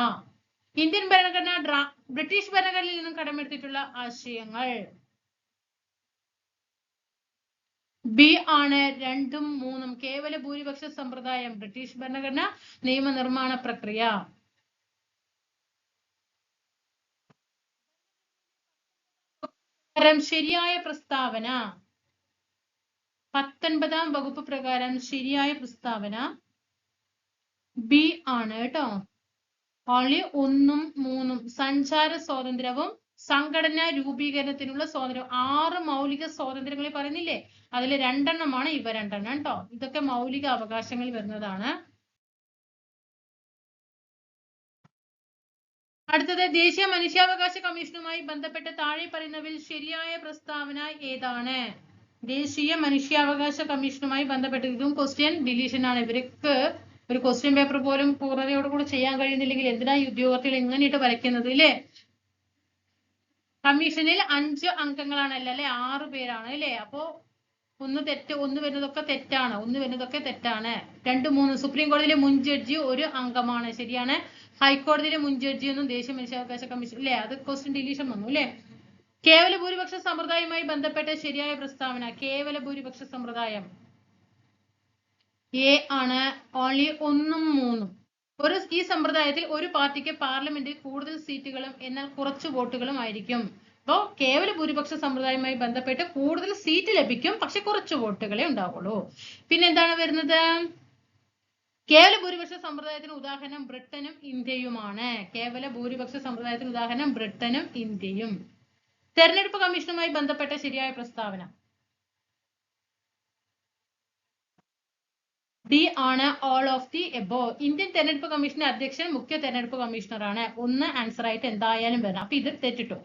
ഇന്ത്യൻ ഭരണഘടന ബ്രിട്ടീഷ് ഭരണഘടനയിൽ നിന്നും കടമെടുത്തിട്ടുള്ള ആശയങ്ങൾ. ബി ആണ് രണ്ടും മൂന്നും. കേവല ഭൂരിപക്ഷ സമ്പ്രദായം. ബ്രിട്ടീഷ് ഭരണഘടന നിയമനിർമ്മാണ പ്രക്രിയ. പ്രകാരം ശരിയായ പ്രസ്താവന. പത്തൊൻപതാം വകുപ്പ് പ്രകാരം ശരിയായ പ്രസ്താവന ബി ആണ് കേട്ടോ. ഓൺലി ഒന്നും മൂന്നും സഞ്ചാര സ്വാതന്ത്ര്യവും സംഘടനാ രൂപീകരണത്തിനുള്ള സ്വാതന്ത്ര്യം. ആറ് മൗലിക സ്വാതന്ത്ര്യങ്ങളെ പറയുന്നില്ലേ? അതിൽ രണ്ടെണ്ണമാണ് ഇവ രണ്ടെണ്ണം കേട്ടോ. ഇതൊക്കെ മൗലിക അവകാശങ്ങളിൽ വരുന്നതാണ്. അടുത്തത് ദേശീയ മനുഷ്യാവകാശ കമ്മീഷനുമായി ബന്ധപ്പെട്ട താഴെ പറയുന്നവയിൽ ശരിയായ പ്രസ്താവന ഏതാണ്? ദേശീയ മനുഷ്യാവകാശ കമ്മീഷനുമായി ബന്ധപ്പെട്ട് ഇതും ക്വസ്റ്റ്യൻ ഡിലീഷൻ ആണ്. ഇവർക്ക് ഒരു ക്വസ്റ്റ്യൻ പേപ്പർ പോലും പൂർണതയോടുകൂടി ചെയ്യാൻ കഴിയുന്നില്ലെങ്കിൽ എന്തിനാ ഈ ഉദ്യോഗത്തിൽ എങ്ങനെയിട്ട് വരയ്ക്കുന്നത് ഇല്ലേ? കമ്മീഷനിൽ അഞ്ച് അംഗങ്ങളാണല്ല അല്ലെ? ആറ് പേരാണ് അല്ലേ? അപ്പോ ഒന്ന് തെറ്റ് ഒന്ന് വരുന്നതൊക്കെ തെറ്റാണ്. ഒന്ന് വരുന്നതൊക്കെ തെറ്റാണ്. രണ്ട് മൂന്ന്. സുപ്രീം കോടതിയിലെ മുൻ ജഡ്ജി ഒരു അംഗമാണ്. ശരിയാണ്. ഹൈക്കോടതിയിലെ മുൻ ജഡ്ജിയൊന്നും ദേശീയ മനുഷ്യാവകാശ കമ്മീഷൻ അല്ലേ അത് ക്വസ്റ്റ്യൻ ഡിലീഷൻ വന്നു അല്ലേ കേവല ഭൂരിപക്ഷ സമ്പ്രദായവുമായി ബന്ധപ്പെട്ട ശരിയായ പ്രസ്താവന കേവല ഭൂരിപക്ഷ സമ്പ്രദായം. എ ആണ്. ഓൺലി ഒന്നും മൂന്നും. ഒരു ഈ സമ്പ്രദായത്തിൽ ഒരു പാർട്ടിക്ക് പാർലമെന്റിൽ കൂടുതൽ സീറ്റുകളും എന്നാൽ കുറച്ച് വോട്ടുകളും ആയിരിക്കും. അപ്പോ കേവല ഭൂരിപക്ഷ സമ്പ്രദായവുമായി ബന്ധപ്പെട്ട് കൂടുതൽ സീറ്റ് ലഭിക്കും പക്ഷെ കുറച്ച് വോട്ടുകളെ ഉണ്ടാവുള്ളൂ. പിന്നെ എന്താണ് വരുന്നത്? കേവല ഭൂരിപക്ഷ സമ്പ്രദായത്തിന് ഉദാഹരണം ബ്രിട്ടനും ഇന്ത്യയുമാണ്. കേവല ഭൂരിപക്ഷ സമ്പ്രദായത്തിന് ഉദാഹരണം ബ്രിട്ടനും ഇന്ത്യയും. തെരഞ്ഞെടുപ്പ് കമ്മീഷനുമായി ബന്ധപ്പെട്ട ശരിയായ പ്രസ്താവന. ഡി ആണ് all of the above Indian തെരഞ്ഞെടുപ്പ് കമ്മീഷന്റെ അധ്യക്ഷൻ മുഖ്യ തെരഞ്ഞെടുപ്പ് കമ്മീഷണറാണ്. ഒന്ന് ആൻസർ ആയിട്ട് എന്തായാലും വരണം അപ്പൊ ഇത് തെറ്റിട്ടു?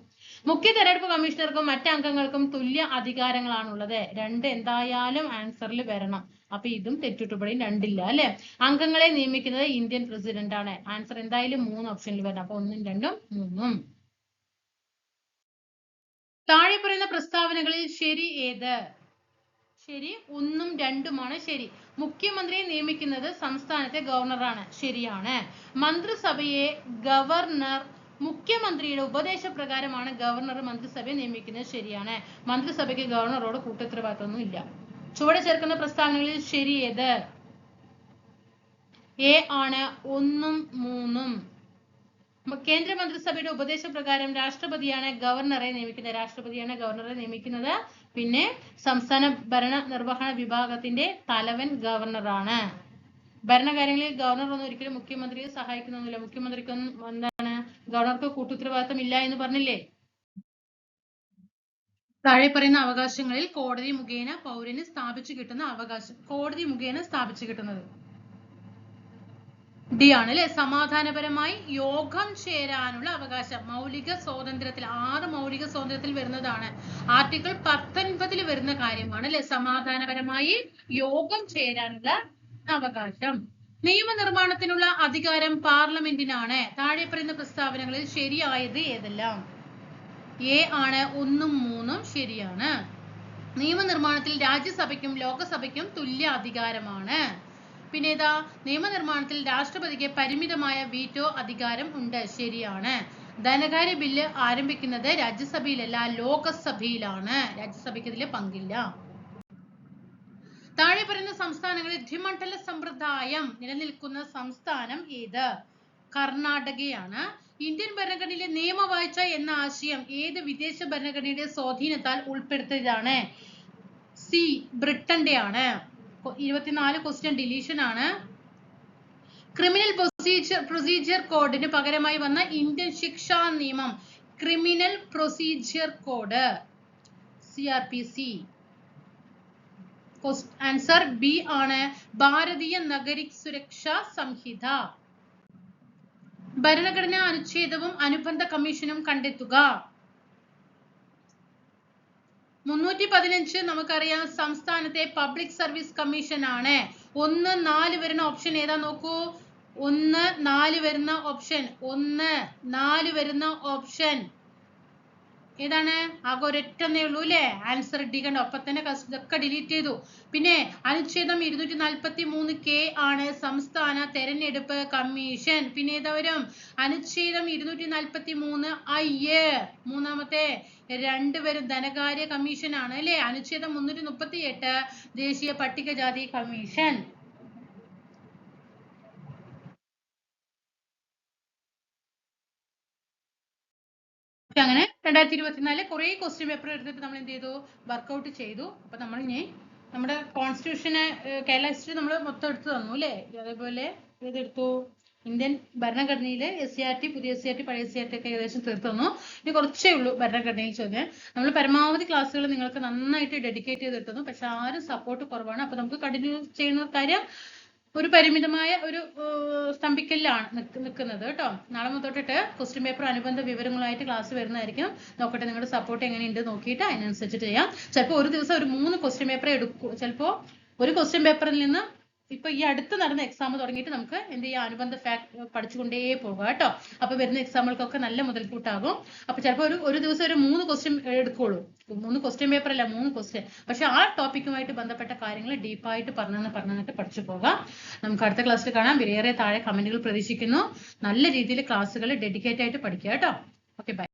മുഖ്യ തെരഞ്ഞെടുപ്പ് കമ്മീഷണർക്കും മറ്റ് അംഗങ്ങൾക്കും തുല്യ അധികാരങ്ങളാണ് അധികാരങ്ങളാണുള്ളത്. രണ്ട് എന്തായാലും ആൻസറിൽ വരണം. അപ്പൊ ഇതും തെറ്റിട്ടുപടിയും രണ്ടില്ല അല്ലെ? അംഗങ്ങളെ നിയമിക്കുന്നത് ഇന്ത്യൻ പ്രസിഡന്റ് ആണ് ആൻസർ എന്തായാലും മൂന്ന് ഓപ്ഷനിൽ വരണം. അപ്പൊ ഒന്നും രണ്ടും മൂന്നും. താഴെ പറയുന്ന പ്രസ്താവനകളിൽ ശരി ഏത്? ശരി ഒന്നും രണ്ടുമാണ് ശരി. മുഖ്യമന്ത്രിയെ നിയമിക്കുന്നത് സംസ്ഥാനത്തെ ഗവർണറാണ്. ശരിയാണ്. മന്ത്രിസഭയെ ഗവർണർ മുഖ്യമന്ത്രിയുടെ ഉപദേശപ്രകാരമാണ് ഗവർണർ മന്ത്രിസഭയെ നിയമിക്കുന്നത് ശരിയാണ്. മന്ത്രിസഭയ്ക്ക് ഗവർണറോട് കൂട്ടുത്തരവാദിത്തമൊന്നും ഇല്ല ചുവടെ ചേർക്കുന്ന പ്രസ്താവനകളിൽ ശരി ഏത്? എ ആണ് ഒന്നും മൂന്നും. കേന്ദ്രമന്ത്രിസഭയുടെ കേന്ദ്ര മന്ത്രിസഭയുടെ ഉപദേശപ്രകാരം രാഷ്ട്രപതിയാണ് ഗവർണറെ നിയമിക്കുന്നത്. രാഷ്ട്രപതിയാണ് ഗവർണറെ നിയമിക്കുന്നത്. പിന്നെ സംസ്ഥാന ഭരണ നിർവഹണ വിഭാഗത്തിന്റെ തലവൻ ഗവർണറാണ്. ഭരണകാര്യങ്ങളിൽ ഗവർണർ ഒന്നും ഒരിക്കലും മുഖ്യമന്ത്രിയെ സഹായിക്കുന്നൊന്നുമില്ല. മുഖ്യമന്ത്രിക്കൊന്നും എന്താണ് ഗവർണർക്ക് കൂട്ടുത്തരവാദിത്തം ഇല്ല എന്ന് പറഞ്ഞില്ലേ? താഴെ പറയുന്ന അവകാശങ്ങളിൽ കോടതി മുഖേന പൗരന് സ്ഥാപിച്ചു കിട്ടുന്ന അവകാശം കോടതി മുഖേന സ്ഥാപിച്ചു കിട്ടുന്നത്. ഡി ആണ് അല്ലെ സമാധാനപരമായി യോഗം ചേരാനുള്ള അവകാശം. മൗലിക സ്വാതന്ത്ര്യത്തിൽ ആറ് മൗലിക സ്വാതന്ത്ര്യത്തിൽ വരുന്നതാണ്. ആർട്ടിക്കിൾ പത്തൊൻപതിൽ വരുന്ന കാര്യമാണ് അല്ലെ? സമാധാനപരമായി യോഗം ചേരാനുള്ള അവകാശം. നിയമനിർമ്മാണത്തിനുള്ള അധികാരം പാർലമെന്റിനാണ്. താഴെ പറയുന്ന പ്രസ്താവനകളിൽ ശരിയായത് ഏതെല്ലാം? എ ആണ് ഒന്നും മൂന്നും ശരിയാണ്. നിയമനിർമ്മാണത്തിൽ രാജ്യസഭയ്ക്കും ലോകസഭയ്ക്കും തുല്യ അധികാരമാണ്. പിന്നെ ഇതാ നിയമനിർമ്മാണത്തിൽ രാഷ്ട്രപതിക്ക് പരിമിതമായ വീറ്റോ അധികാരം ഉണ്ട് ശരിയാണ്. ധനകാര്യ ബില്ല് ആരംഭിക്കുന്നത് രാജ്യസഭയിലല്ല ലോകസഭയിലാണ്. രാജ്യസഭയ്ക്ക് ഇതിൽ പങ്കില്ല. താഴെ പറയുന്ന സംസ്ഥാനങ്ങളിൽ ദ്വിമണ്ഡല സമ്പ്രദായം നിലനിൽക്കുന്ന സംസ്ഥാനം ഏത്? കർണാടകയാണ്. ഇന്ത്യൻ ഭരണഘടനയിലെ നിയമവാഴ്ച എന്ന ആശയം ഏത് വിദേശ ഭരണഘടനയുടെ സ്വാധീനത്താൽ ഉൾപ്പെടുത്തിയതാണ്? സി ബ്രിട്ടന്റെ ആണ് ഇരുപത്തിനാല് ക്വസ്റ്റ്യൻ ഡിലീഷൻ ആണ്. ക്രിമിനൽ പ്രൊസീജിയർ പ്രൊസീജിയർ കോഡിന് പകരമായി വന്ന ഇന്ത്യൻ ശിക്ഷാ നിയമം criminal procedure code C R P C answer B ആണ് ഭാരതീയ നഗരി സുരക്ഷാ സംഹിത. ഭരണഘടനാ അനുച്ഛേദവും അനുബന്ധ കമ്മീഷനും കണ്ടെത്തുക. മുന്നൂറ്റി പതിനഞ്ച് നമുക്കറിയാം സംസ്ഥാനത്തെ പബ്ലിക് സർവീസ് കമ്മീഷൻ ആണ്. ഒന്ന് നാല് വരുന്ന ഓപ്ഷൻ ഏതാ നോക്കൂ? ഒന്ന് നാല് വരുന്ന ഓപ്ഷൻ ഒന്ന് നാല് വരുന്ന ഓപ്ഷൻ ഏതാണ്? ആകെ ഒരൊറ്റന്നേ ഉള്ളൂ അല്ലേ? ആൻസർ ഇടിക്കണ്ട ഒപ്പം തന്നെ ഇതൊക്കെ ഡിലീറ്റ് ചെയ്തു. പിന്നെ അനുച്ഛേദം ഇരുന്നൂറ്റി നാൽപ്പത്തി മൂന്ന് കെ ആണ് സംസ്ഥാന തെരഞ്ഞെടുപ്പ് കമ്മീഷൻ. പിന്നെ ഏതാ വരും? അനുച്ഛേദം ഇരുന്നൂറ്റി നാൽപ്പത്തി മൂന്ന് ഐ മൂന്നാമത്തെ രണ്ട് വരും ധനകാര്യ കമ്മീഷൻ ആണ് അല്ലേ? അനുച്ഛേദം മുന്നൂറ്റി മുപ്പത്തി എട്ട് ദേശീയ പട്ടികജാതി കമ്മീഷൻ. അങ്ങനെ രണ്ടായിരത്തി ഇരുപത്തിനാല് കുറെ ക്വസ്റ്റ്യൻ പേപ്പർ എടുത്തിട്ട് നമ്മൾ എന്ത് ചെയ്തു? വർക്കൗട്ട് ചെയ്തു. അപ്പൊ നമ്മൾ ഇനി നമ്മുടെ കോൺസ്റ്റിറ്റ്യൂഷനെ കേരള ഹിസ്റ്ററി നമ്മൾ മൊത്തം എടുത്തു തന്നു അല്ലേ? അതേപോലെ ഇതെടുത്തു ഇന്ത്യൻ ഭരണഘടനയിലെ എസ് സി ആർ ടി പുതിയ എസ് സി ആർ ടി പഴയ എസ് സി ആർ ടി ഒക്കെ ഏകദേശം തീർത്തു തന്നു. ഇനി കുറച്ചേ ഉള്ളൂ ഭരണഘടനയിൽ ചോദ്യം. നമ്മൾ പരമാവധി ക്ലാസ്സുകൾ നിങ്ങൾക്ക് നന്നായിട്ട് ഡെഡിക്കേറ്റ് ചെയ്തെടുത്തു പക്ഷെ ആരും സപ്പോർട്ട് കുറവാണ്. അപ്പൊ നമുക്ക് കണ്ടിന്യൂ ചെയ്യുന്ന കാര്യം ഒരു പരിമിതമായ ഒരു സ്തംഭിക്കലിലാണ് നിൽക്കുന്നത് കേട്ടോ. നാളെ മുതൽ ക്വസ്റ്റ്യൻ പേപ്പർ അനുബന്ധ വിവരങ്ങളായിട്ട് ക്ലാസ് വരുന്നതായിരിക്കും. നോക്കട്ടെ നിങ്ങളുടെ സപ്പോർട്ട് എങ്ങനെയുണ്ട് നോക്കിയിട്ട് അതിനനുസരിച്ചിട്ട് ചെയ്യാം. ചിലപ്പോൾ ഒരു ദിവസം ഒരു മൂന്ന് ക്വസ്റ്റ്യൻ പേപ്പർ എടുക്കും. ചിലപ്പോൾ ഒരു ക്വസ്റ്റ്യൻ പേപ്പറിൽ നിന്ന് ഇപ്പൊ ഈ അടുത്ത് നടന്ന എക്സാം തുടങ്ങിയിട്ട് നമുക്ക് എന്ത് ചെയ്യാം അനുബന്ധ ഫാക്ട് പഠിച്ചുകൊണ്ടേ പോകാം കേട്ടോ. അപ്പൊ വരുന്ന എക്സാമുകൾക്കൊക്കെ നല്ല മുതൽക്കൂട്ടാകും. അപ്പൊ ചിലപ്പോൾ ഒരു ഒരു ദിവസം ഒരു മൂന്ന് ക്വസ്റ്റ്യൻ എടുക്കുള്ളൂ. മൂന്ന് ക്വസ്റ്റ്യൻ പേപ്പർ അല്ല മൂന്ന് ക്വസ്റ്റ്യൻ പക്ഷെ ആ ടോപ്പിക്കുമായിട്ട് ബന്ധപ്പെട്ട കാര്യങ്ങൾ ഡീപ്പായിട്ട് പറഞ്ഞു പറഞ്ഞിട്ട് പഠിച്ചു പോകാം. നമുക്ക് അടുത്ത ക്ലാസ്സിൽ കാണാം. വിലയേറെ താഴെ കമന്റുകൾ പ്രതീക്ഷിക്കുന്നു. നല്ല രീതിയിൽ ക്ലാസ്സുകൾ ഡെഡിക്കേറ്റ് ആയിട്ട് പഠിക്കുക കേട്ടോ. Okay bye